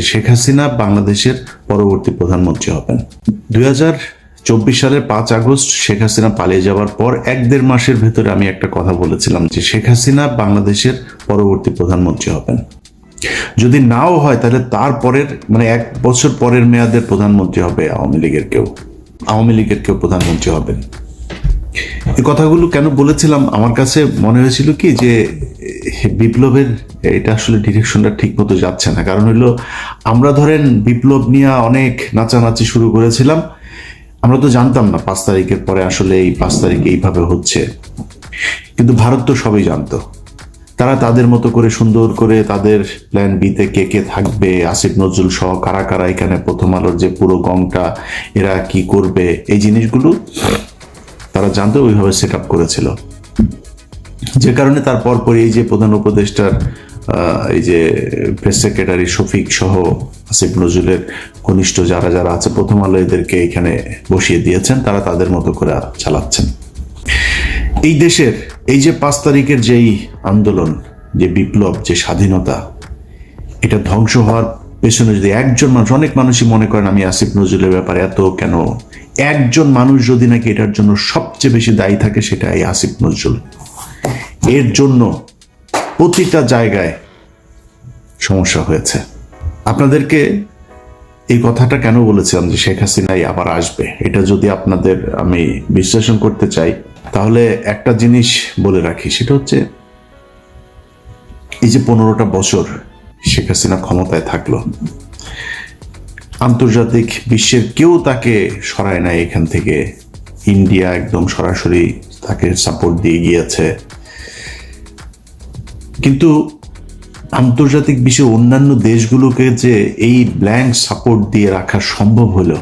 যে শেখ হাসিনা বাংলাদেশের পরবর্তী প্রধানমন্ত্রী হবেন। দুই চব্বিশ সালের পাঁচ আগস্ট শেখ হাসিনা পালিয়ে যাওয়ার পর এক দেড় মাসের ভেতরে আমি একটা কথা বলেছিলাম যে শেখ হাসিনা বাংলাদেশের পরবর্তী প্রধানমন্ত্রী হবেন। যদি নাও হয় তাহলে তারপরের মানে এক বছর পরের মেয়াদের প্রধানমন্ত্রী হবে আওয়ামী লীগের কেউ। আওয়ামী লীগের কেউ প্রধানমন্ত্রী হবেন। এই কথাগুলো কেন বলেছিলাম? আমার কাছে মনে হয়েছিল কি যে বিপ্লবের, এটা আসলে ডিরেকশনটা ঠিক মতো যাচ্ছে না। কারণ হলো আমরা ধরেন বিপ্লব নিয়ে অনেক নাচানাচি শুরু করেছিলাম। আমরা তো জানতাম না পাঁচ তারিখের পরে আসলে এই পাঁচ তারিখ এইভাবে হচ্ছে। কিন্তু ভারত তো সবই জানতো। তারা তাদের মতো করে সুন্দর করে তাদের প্ল্যান বিতে কে কে থাকবে, আসিফ নজরুল সহ কারা কারা এখানে প্রথম আলোর যে পুরো গংটা এরা কি করবে, এই জিনিসগুলো তারা জানতো ওইভাবে সেট আপ করেছিল। যে কারণে তার পরপর এই যে প্রধান উপদেষ্টার এই যে প্রেস সেক্রেটারি শফিক সহ আসিফ নজরুলের ঘনিষ্ঠ যারা যারা আছে, প্রথম আলো এদেরকে এখানে বসিয়ে দিয়েছেন, তারা তাদের মতো করে চালাচ্ছেন। এই দেশের এই যে পাঁচ তারিখের যেই আন্দোলন, যে বিপ্লব, যে স্বাধীনতা, এটা ধ্বংস হওয়ার পেছনে যদি একজন মানুষ, অনেক মানুষই মনে করেন আমি আসিফ নজরুলের ব্যাপারে এত কেন? একজন মানুষ যদি নাকি এটার জন্য সবচেয়ে বেশি দায়ী থাকে সেটা এই আসিফ নজরুল। এর জন্য প্রতিটা জায়গায় সমস্যা হয়েছে। আপনাদেরকে এই কথাটা কেন বলেছিলাম যে শেখ হাসিনাই আবার আসবে? এটা যদি আপনাদের আমি বিশ্লেষণ করতে চাই, তাহলে একটা জিনিস বলে রাখি, সেটা হচ্ছে এই যে পনেরোটা বছর শেখ হাসিনা ক্ষমতায় থাকল। আন্তর্জাতিক বিশ্বের কেউ তাকে সরায় নাই এখান থেকে। ইন্ডিয়া একদম সরাসরি তাকে সাপোর্ট দিয়ে গিয়েছে। কিন্তু আন্তর্জাতিক বিশ্বের অন্যান্য দেশগুলোকে যে এই ব্ল্যাঙ্ক সাপোর্ট দিয়ে রাখা সম্ভব হলো,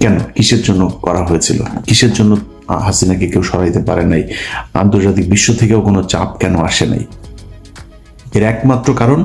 কেন? কিসের জন্য করা হয়েছিল? কিসের জন্য হাসিনাকে কেউ সরাইতে পারে নাই? আন্তর্জাতিক বিশ্ব থেকেও কোনো চাপ কেন আসে নাই? এর একমাত্র কারণ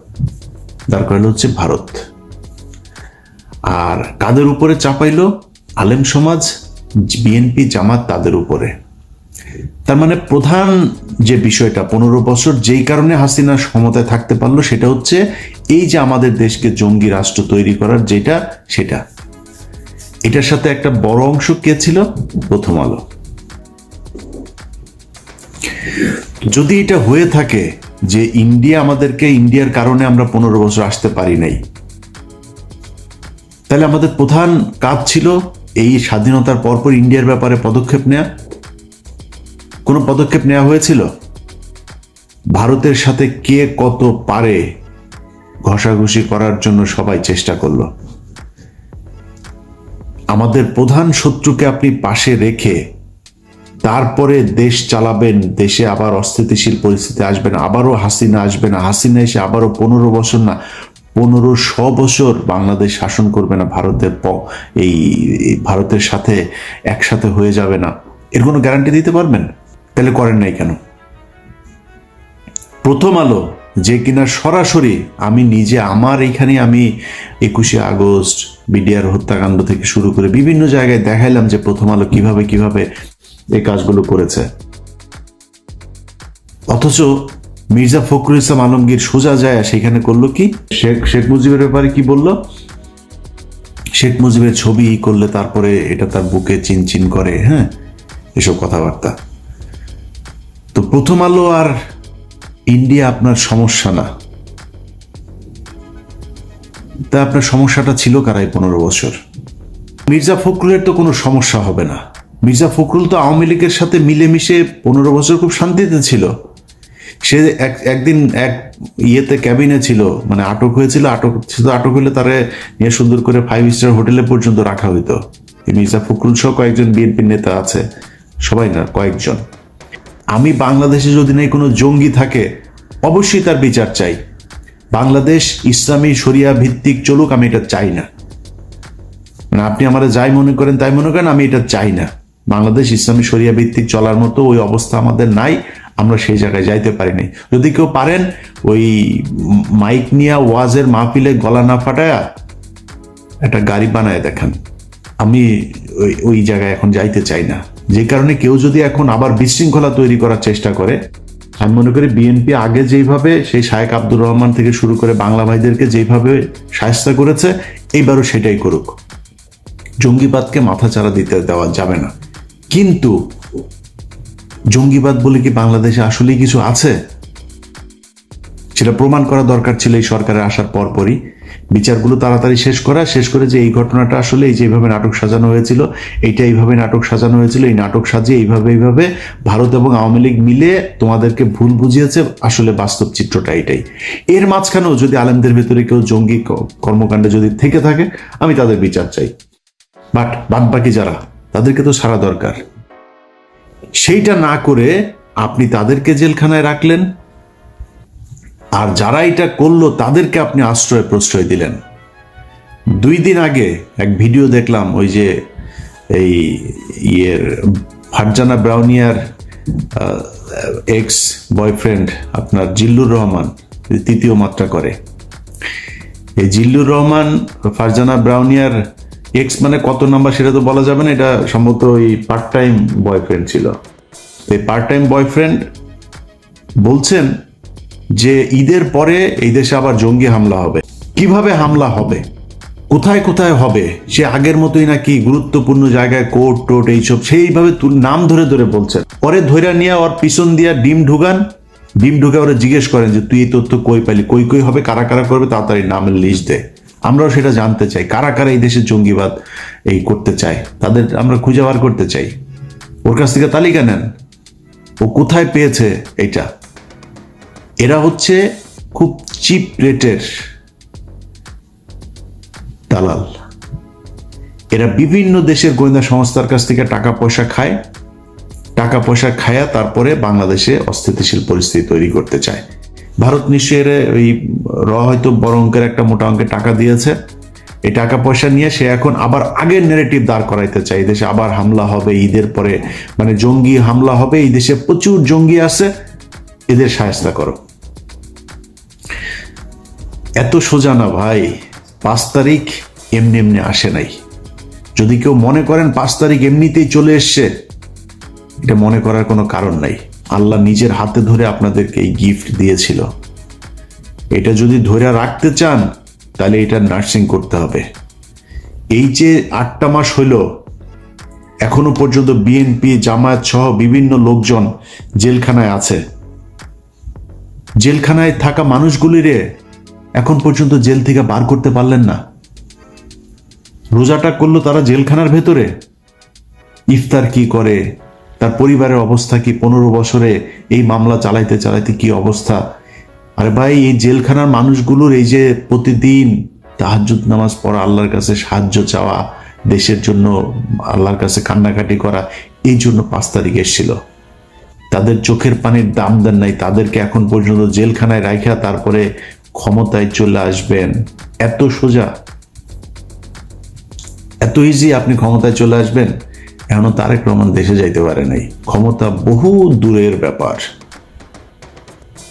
দাঁড় করাইলো হচ্ছে ভারত। আর কাদের উপরে চাপাইলো আলেম সমাজ, বিএনপি, জামাত তাদের উপরে। তার মানে প্রধান যে বিষয়টা, পনেরো বছর যেই কারণে হাসিনা ক্ষমতায় থাকতে পারল, সেটা হচ্ছে এই যে আমাদের দেশকে জঙ্গি রাষ্ট্র তৈরি করার যেটা, সেটা। এটার সাথে একটা বড় অংশ কে ছিল? প্রথম আলো। যদি এটা হয়ে থাকে যে ইন্ডিয়া আমাদেরকে, ইন্ডিয়ার কারণে আমরা পনেরো বছর আসতে পারি নাই। তাহলে আমাদের প্রধান কাজ ছিল এই স্বাধীনতার পরপর ইন্ডিয়ার ব্যাপারে পদক্ষেপ নেওয়া কোনো পদক্ষেপ নেওয়া হয়েছিল? ভারতের সাথে কে কত পারে ঘষাঘষি করার জন্য সবাই চেষ্টা করল। আমাদের প্রধান শত্রুকে আপনি পাশে রেখে তারপরে দেশ চালাবেন, দেশে আবার অস্থিতিশীল পরিস্থিতি আসবেন আবারও হাসিনা আসবে না, হাসিনা এসে আবারও পনেরো বছর না, পনেরো শ বছর বাংলাদেশ শাসন করবে না, ভারতের প- এই এই ভারতের সাথে একসাথে হয়ে যাবে না। এর কোনো গ্যারান্টি দিতে পারবেন? তাহলে করেন নাই কেন? প্রথম আলো, যে কিনা সরাসরি আমি নিজে আমার এইখানে আমি একুশে আগস্ট, বিডিআর হত্যাকাণ্ড থেকে শুরু করে বিভিন্ন জায়গায় দেখাইলাম যে প্রথম আলো কীভাবে কীভাবে এই কাজগুলো করেছে। অথচ মির্জা ফখরুল ইসলাম আলমগীর সোজা যায় সেখানে করল কি? শেখ শেখ মুজিবের ব্যাপারে কি বলল? শেখ মুজিবের ছবি করলে তারপরে এটা তার বুকে চিনচিন করে হ্যাঁ? এসব কথাবার্তা। তো প্রথম আলো আর ইন্ডিয়া আপনার সমস্যা না। তা আপনার সমস্যাটা ছিল কারাই পনেরো বছর? মির্জা ফখরুলের তো কোনো সমস্যা হবে না। মির্জা ফখরুল তো আওয়ামী লীগের সাথে মিলেমিশে পনেরো বছর খুব শান্তিতে ছিল। সে এক, একদিন এক ইয়েতে ক্যাবিনে ছিল মানে আটক হয়েছিল, আটক শুধু আটক হলে তারে নিয়ে সুন্দর করে ফাইভ স্টার হোটেলে পর্যন্ত রাখা হইতো। মির্জা ফখরুল সহ কয়েকজন বিএনপির নেতা আছে, সবাই না, কয়েকজন। আমি বাংলাদেশে যদি নাই কোনো জঙ্গি থাকে, অবশ্যই তার বিচার চাই। বাংলাদেশ ইসলামী শরিয়া ভিত্তিক চলুক, আমি এটা চাই না। মানে আপনি আমার যাই মনে করেন, তাই মনে করেন, আমি এটা চাই না। বাংলাদেশ ইসলামী শরিয়া ভিত্তিক চলার মতো ওই অবস্থা আমাদের নাই, আমরা সেই জায়গায় যাইতে পারিনি যদি কেউ পারেন, ওই মাইক নিয়ে ওয়াজের মাহফিলে গলা না ফাটায়া একটা গাড়ি বানায় দেখান। আমি ওই ওই জায়গায় এখন যাইতে চাই না। যে কারণে কেউ যদি এখন আবার বিশৃঙ্খলা তৈরি করার চেষ্টা করে, আমি মনে করি বিএনপি আগে যেইভাবে সেই শায়েক আব্দুর রহমান থেকে শুরু করে বাংলা ভাইদেরকে যেইভাবে সাহায্য করেছে, এইবারও সেটাই করুক। জঙ্গিবাদকে মাথাচাড়া দিতে দেওয়া যাবে না। কিন্তু জঙ্গিবাদ বলে কি বাংলাদেশে আসলেই কিছু আছে? সেটা প্রমাণ করা দরকার ছিল এই সরকারের আসার পরপরই। বিচারগুলো তাড়াতাড়ি শেষ করা, শেষ করে যে এই ঘটনাটা আসলে এই যে এইভাবে নাটক সাজানো হয়েছিল, এইটা এইভাবে নাটক সাজানো হয়েছিল, এই নাটক সাজিয়ে এইভাবে এইভাবে ভারত এবং আওয়ামী লীগ মিলে তোমাদেরকে ভুল বুঝিয়েছে, আসলে বাস্তব চিত্রটা এটাই। এর মাঝখানেও যদি আলেমদের ভেতরে কেউ জঙ্গি কর্মকাণ্ডে যদি থেকে থাকে, আমি তাদের বিচার চাই। বাট বাদ বাকি যারা তাদেরকে তো সারা দরকার। সেইটা না করে আপনি তাদেরকে জেলখানায় রাখলেন, আর যারা এটা করল তাদেরকে আপনি আশ্রয় প্রশ্রয় দিলেন। দুই দিন আগে এক ভিডিও দেখলাম, ওই যে এই ইয়ের ফারজানা ব্রাউনিয়ার এক্স বয়ফ্রেন্ড আপনার জিল্লুর রহমান তৃতীয় মাত্রা করে। এই জিল্লুর রহমান, ফারজানা ব্রাউনিয়ার এক্স মানে কত নাম্বার সেটা তো বলা যাবে না, এটা সম্ভবত ওই পার্ট টাইম বয়ফ্রেন্ড ছিল এই পার্ট টাইম বয়ফ্রেন্ড বলছেন যে ঈদের পরে এই দেশে আবার জঙ্গি হামলা হবে। কীভাবে হামলা হবে? কোথায় কোথায় হবে? সে আগের মতোই নাকি গুরুত্বপূর্ণ জায়গায় কোর্ট টোট এইসব সেইভাবে নাম ধরে ধরে বলছেন। পরে ধৈরা নিয়ে ওর পিছন দিয়া ডিম ঢুকান। ডিম ঢুকে ওরা জিজ্ঞেস করেন যে, তুই এই তথ্য কই পাইলি কই কই হবে? কারা কারা করবে? তাড়াতাড়ি নামের লিস্ট দে। আমরাও সেটা জানতে চাই। কারা কারা এই দেশে জঙ্গিবাদ এই করতে চায়? তাদের আমরা খুঁজে বার করতে চাই। ওর কাছ থেকে তালিকা নেন। ও কোথায় পেয়েছে এটা? এরা হচ্ছে খুব চিপ রেটের দালাল। এরা বিভিন্ন দেশের গোয়েন্দা সংস্থার কাছ থেকে টাকা পয়সা খায়। টাকা পয়সা খায়া তারপরে বাংলাদেশে অস্থিতিশীল পরিস্থিতি তৈরি করতে চায়। ভারত নিশ্চয়ই এর ওই র হয়তো বড় অঙ্কের একটা মোটা অঙ্কের টাকা দিয়েছে। এই টাকা পয়সা নিয়ে সে এখন আবার আগের নেগেটিভ দাঁড় করাইতে চায়। দেশে আবার হামলা হবে, ঈদের পরে মানে জঙ্গি হামলা হবে, এই দেশে প্রচুর জঙ্গি আছে। এদের সাহায্য করো। এত সোজা না ভাই, পাঁচ তারিখ এমনি এমনি আসে নাই। যদি কেউ মনে করেন পাঁচ তারিখ এমনিতেই চলে এসছে, এটা মনে করার কোনো কারণ নাই। আল্লাহ নিজের হাতে ধরে আপনাদেরকে এই গিফট দিয়েছিল। এটা যদি ধরে রাখতে চান, তাহলে এটা নার্সিং করতে হবে। এই যে আটটা মাস হইল এখনও পর্যন্ত বিএনপি জামায়াত সহ বিভিন্ন লোকজন জেলখানায় আছে। জেলখানায় থাকা মানুষগুলিরে এখন পর্যন্ত জেল থেকে বার করতে পারলেন না। রোজাটা করল তারা জেলখানার ভেতরে। ইফতার কি করে? তার পরিবারের অবস্থা কি পনেরো বছরে এই মামলা চালাইতে চালাইতে কি অবস্থা? আরে ভাই, এই জেলখানার মানুষগুলোর এই যে প্রতিদিন তাহাজ্জুদ নামাজ পড়া, আল্লাহর কাছে সাহায্য চাওয়া, দেশের জন্য আল্লাহর কাছে কান্নাকাটি করা, এই জন্য পাঁচ তারিখ এসেছিল। তাদের চোখের পানির দাম দেন নাই, তাদেরকে এখন পর্যন্ত জেলখানায় রাখা তারপরে ক্ষমতায় চলে আসবেন। এত সোজা? এত ইজি আপনি ক্ষমতায় চলে আসবেন? এখনও তারেক রহমান দেশে যাইতে পারে নাই? ক্ষমতা বহু দূরের ব্যাপার।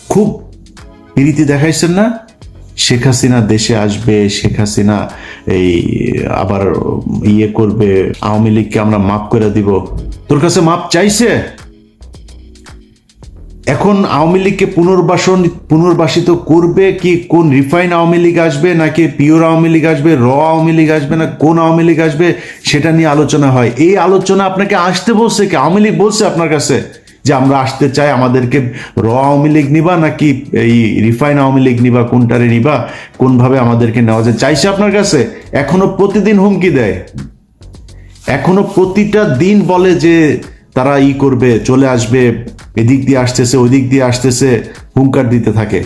খুব প্রীতি দেখাইছেন না? শেখ হাসিনা দেশে আসবে, শেখ হাসিনা এই, আবার ইয়ে করবে, আওয়ামী লীগকে আমরা মাফ করে দিব। তোর কাছে মাপ চাইছে? এখন আওয়ামী লীগকে পুনর্বাসন পুনর্বাসিত করবে কি কোন রিফাইন আওয়ামী লীগ আসবে নাকি পিওর আওয়ামী লীগ আসবে, র আওয়ামী লীগ আসবে না, কোন আওয়ামী লীগ আসবে, সেটা নিয়ে আলোচনা হয়। এই আলোচনা আপনাকে আসতে বলছে কি? আওয়ামী লীগ বলছে আপনার কাছে যে আমরা আসতে চাই, আমাদেরকে র আওয়ামী লীগ নিবা নাকি এই রিফাইন আওয়ামী লীগ নিবা, কোনটারে নিবা, কোনভাবে আমাদেরকে নেওয়া যায়, চাইছে আপনার কাছে? এখনও প্রতিদিন হুমকি দেয়। এখনও প্রতিটা দিন বলে যে তারা ই করবে, চলে আসবে এদিক দিয়ে আসতেছে ওই দিক দিয়ে আসতেছে, হুঙ্কার দিতে থাকে।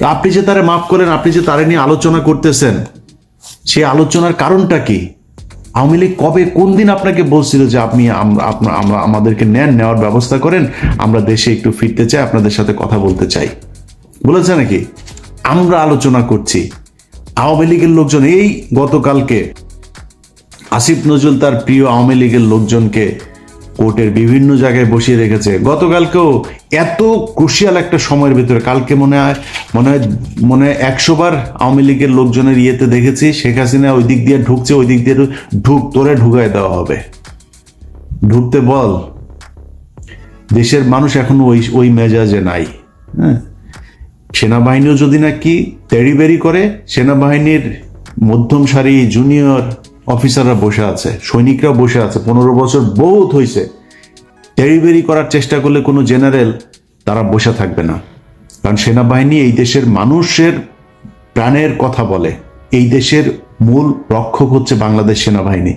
আপনি যে তারা মাফ করেন, আপনি যে তারা নিয়ে আলোচনা করতেছেন, সেই আলোচনার কারণটা কি? আওয়ামী লীগ কবে, কোন দিন আপনাকে বলছিল যে আপনি আম- আমরা, আমাদেরকে নেন, নেওয়ার ব্যবস্থা করেন, আমরা দেশে একটু ফিরতে চাই, আপনাদের সাথে কথা বলতে চাই। বলেছে নাকি? আমরা আলোচনা করছি। আওয়ামী লীগের লোকজন, এই গতকালকে আসিফ নজরুল তার প্রিয় আওয়ামী লীগের লোকজনকে কোর্টের বিভিন্ন জায়গায় বসিয়ে রেখেছে। গতকালকেও এত ক্রুশিয়াল একটা সময়ের ভিতরে, কালকে মনে হয় মনে হয় মনে হয় একশো বার আওয়ামী লীগের লোকজনের ইয়েতে দেখেছি, শেখ হাসিনা ওই দিক দিয়ে ঢুকছে, ওই দিক দিয়ে ঢুক, তোরে ঢুকায় দেওয়া হবে। ঢুকতে বল। দেশের মানুষ এখনও ওই ওই মেজাজে নাই। হ্যাঁ? সেনাবাহিনীও যদি নাকি তেড়িবেড়ি করে, সেনাবাহিনীর মধ্যম সারি জুনিয়র অফিসাররা বসে আছে সৈনিকরা বসে আছে। পনেরো বছর বহুত হয়েছে তেড়িবেড়ি করার চেষ্টা করলে কোনো জেনারেল তারা বসে থাকবে না। কারণ সেনাবাহিনী এই দেশের মানুষের প্রাণের কথা বলে। এই দেশের মূল রক্ষক হচ্ছে বাংলাদেশ সেনাবাহিনী।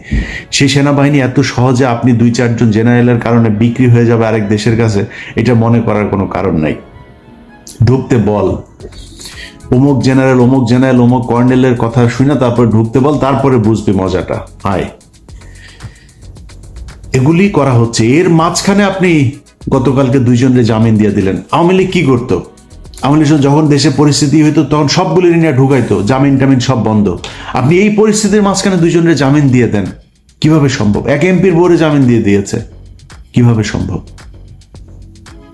সেই সেনাবাহিনী এত সহজে আপনি দুই চারজন জেনারেলের কারণে বিক্রি হয়ে যাবে আরেক দেশের কাছে, এটা মনে করার কোনো কারণ নাই। ঢুকতে বল। অমুক জেনারেল অমুক জেনারেল, অমুক কর্নেলের কথা শুনে তারপরে ঢুকতে বল, তারপরে বুঝবি মজাটা। আয় এগুলি করা হচ্ছে। এর মাঝখানে আপনি গতকালকে দুইজনের জামিন দিয়ে দিলেন। আওয়ামী লীগ কি করতো? আওয়ামী লীগ যখন দেশে পরিস্থিতি হইতো, তখন সবগুলি নিয়ে ঢুকাইতো, জামিন টামিন সব বন্ধ। আপনি এই পরিস্থিতির মাঝখানে দুইজনের জামিন দিয়ে দেন। কীভাবে সম্ভব? এক এমপির বোর্ডে জামিন দিয়ে দিয়েছে। কীভাবে সম্ভব?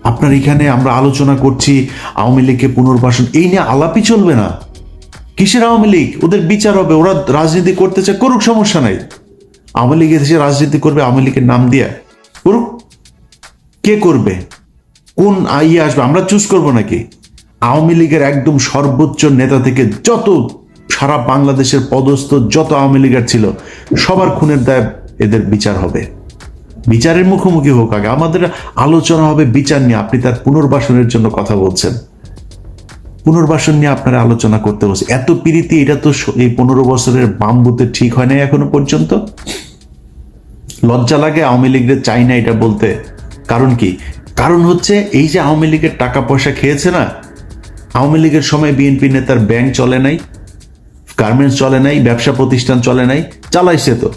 আপনার এখানে আমরা আলোচনা করছি আওয়ামী লীগকে পুনর্বাসন। এই নিয়ে আলাপই চলবে না। কিসের আওয়ামী লীগ? ওদের বিচার হবে, ওরা রাজনীতি করতে চায়, করুক, সমস্যা নাই। আওয়ামী লীগের দেশে রাজনীতি করবে, আওয়ামী লীগের নাম দিয়ে। করুক। কে করবে? কোন ইয়ে আসবে? আমরা চুজ করব নাকি? আওয়ামী লীগের একদম সর্বোচ্চ নেতা থেকে যত সারা বাংলাদেশের পদস্থ, যত আওয়ামী লীগের ছিল, সবার খুনের দায় এদের বিচার হবে। বিচারের মুখোমুখি হোক আগে। আমাদের আলোচনা হবে বিচার নিয়ে। আপনি তার পুনর্বাসনের জন্য কথা বলছেন। পুনর্বাসন নিয়ে আপনারা আলোচনা করতে বসে এত পিরিতি, এটা তো এই পনেরো বছরের বাম্বুতে ঠিক হয় নাই এখনও পর্যন্ত? লজ্জা লাগে আওয়ামী লীগের চাই না এটা বলতে। কারণ কি? কারণ হচ্ছে এই যে আওয়ামী লীগের টাকা পয়সা খেয়েছে না, আওয়ামী লীগের সময় বিএনপি নেতার ব্যাংক চলে নাই, গার্মেন্টস চলে নাই, ব্যবসা প্রতিষ্ঠান চলে নাই, চালাইছে তো।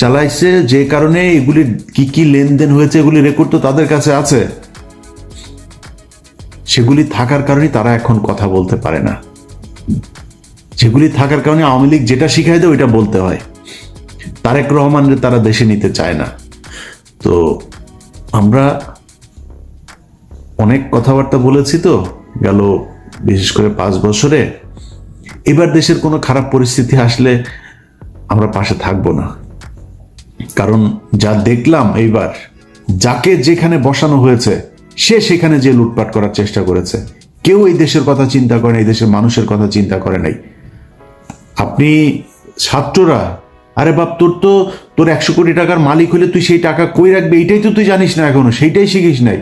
চালাইছে, যে কারণে এগুলি কি কি লেনদেন হয়েছে, এগুলি রেকর্ড তো তাদের কাছে আছে। সেগুলি থাকার কারণে তারা এখন কথা বলতে পারে না। সেগুলি থাকার কারণে আওয়ামী লীগ যেটা শিখাই দেয়, ওইটা বলতে হয়। তারেক রহমানের তারা দেশে নিতে চায় না। তো আমরা অনেক কথাবার্তা বলেছি তো, গেল বিশেষ করে পাঁচ বছরে। এবার দেশের কোনো খারাপ পরিস্থিতি আসলে আমরা পাশে থাকব না। কারণ যা দেখলাম এইবার, যাকে যেখানে বসানো হয়েছে, সে সেখানে যে লুটপাট করার চেষ্টা করেছে। কেউ এই দেশের কথা চিন্তা করে এই দেশের মানুষের কথা চিন্তা করে নাই। আপনি ছাত্ররা, আরে বাপ, তোর তো, তোর একশো কোটি টাকার মালিক হলে তুই সেই টাকা কই রাখবি? এইটাই তো তুই জানিস না এখনও, সেইটাই শিখিস নাই।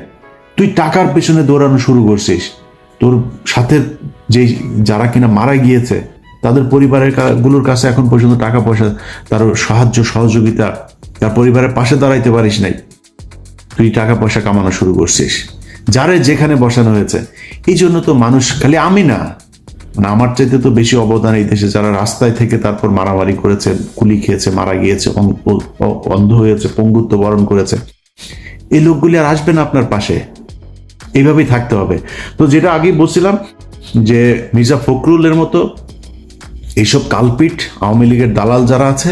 তুই টাকার পেছনে দৌড়ানো শুরু করছিস। তোর সাথে যে, যারা কিনা মারা গিয়েছে, তাদের পরিবারেরগুলোর কাছে এখন পর্যন্ত টাকা পয়সা তার সাহায্য, সহযোগিতা তার পরিবারের পাশে দাঁড়াইতে পারিস নাই। তুই টাকা পয়সা কামানো শুরু করছিস। যারে যেখানে বসানো হয়েছে। এই জন্য তো মানুষ খালি আমি না। মানে আমার চাইতে তো বেশি অবদান এই দেশে। যারা রাস্তায় থেকে তারপর মারামারি করেছে গুলি খেয়েছে, মারা গিয়েছে অন্ধ হয়েছে, পঙ্গুত্ব বরণ করেছে। এই লোকগুলি আর আসবে না আপনার পাশে। এইভাবেই থাকতে হবে। তো যেটা আগেই বলছিলাম যে মির্জা ফখরুলের মতো এইসব কালপিট আওয়ামী লীগের দালাল যারা আছে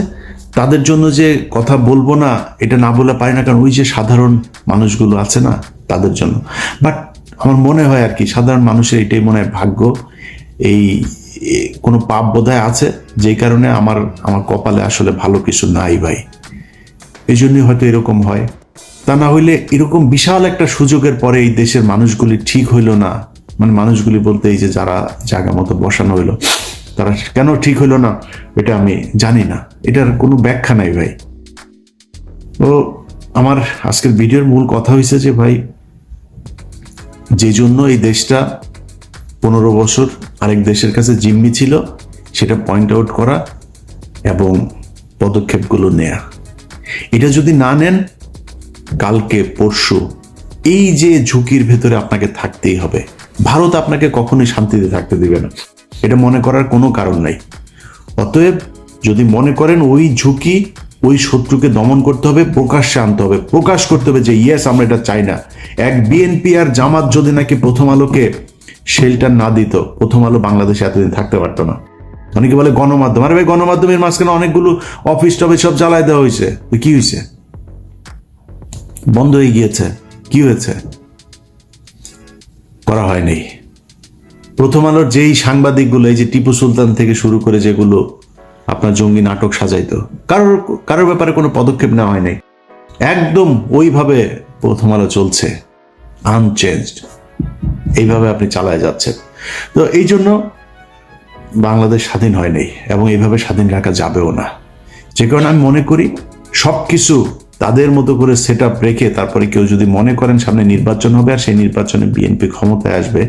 তাদের জন্য যে কথা বলব না, এটা না বলে পারি না, কারণ ওই যে সাধারণ মানুষগুলো আছে না, তাদের জন্য। বাট আমার মনে হয় আর কি, সাধারণ মানুষের এটাই মনে হয় ভাগ্য। এই কোনো পাপ বোধহয় আছে যেই কারণে আমার আমার কপালে আসলে ভালো কিছু নাই ভাই। এই জন্যই হয়তো এরকম হয়। তা না হইলে এরকম বিশাল একটা সুযোগের পরে এই দেশের মানুষগুলি ঠিক হইল না। মানে মানুষগুলি বলতে এই যে যারা জায়গা মতো বসানো হইল তারা কেন ঠিক হইল না, এটা আমি জানি না। এটার কোনো ব্যাখ্যা নাই ভাই। তো আমার আজকের ভিডিওর মূল কথা হয়েছে যে ভাই, যে জন্য এই দেশটা পনেরো বছর আরেক দেশের কাছে জিম্মি ছিল, সেটা পয়েন্ট আউট করা এবং পদক্ষেপগুলো নেয়া। এটা যদি না নেন, কালকে, পরশু, এই যে ঝুঁকির ভেতরে আপনাকে থাকতেই হবে। ভারত আপনাকে কখনোই শান্তিতে থাকতে দিবে না। এটা মনে করার কোনো কারণ নাই। অতএব যদি মনে করেন ওই ঝুঁকি, ওই শত্রুকে দমন করতে হবে, প্রকাশ্যে আনতে হবে। প্রকাশ করতে হবে যে ইয়েস আমরা এটা চাই না। এক বিএনপি আর জামাত যদি নাকি প্রথম আলোকে শেল্টার না দিত, প্রথম আলো বাংলাদেশে এতদিন থাকতে পারতো না। অনেকে বলে, গণমাধ্যম। আরে ভাই, গণমাধ্যমের মাঝখানে অনেকগুলো অফিস টফিস সব জ্বালায় দেওয়া হয়েছে। কি হয়েছে? বন্ধ হয়ে গিয়েছে। কি হয়েছে? করা হয়নি। প্রথম আলোর যেই সাংবাদিকগুলো, এই যে টিপু সুলতান থেকে শুরু করে যেগুলো আপনার জঙ্গি নাটক সাজাইতো, কারোর কারোর ব্যাপারে কোনো পদক্ষেপ নেওয়া হয়নি। একদম ওইভাবে প্রথম আলো চলছে আনচেঞ্জড এইভাবে আপনি চালায় যাচ্ছেন। তো এই জন্য বাংলাদেশ স্বাধীন হয়নি এবং এইভাবে স্বাধীন রাখা যাবেও না। যে কারণে আমি মনে করি সব কিছু তাদের মতো করে সেট আপ রেখে তারপরে কেউ যদি মনে করেন সামনে নির্বাচন হবে আর সেই নির্বাচনে বিএনপি ক্ষমতায় আসবে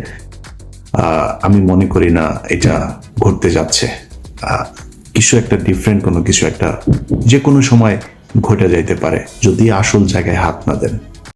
আমি মনে করি না এটা ঘটতে যাচ্ছে। কিছু একটা ডিফারেন্ট কোনো কিছু একটা যে কোনো সময় ঘটে যাইতে পারে, যদি আসল জায়গায় হাত না দেন।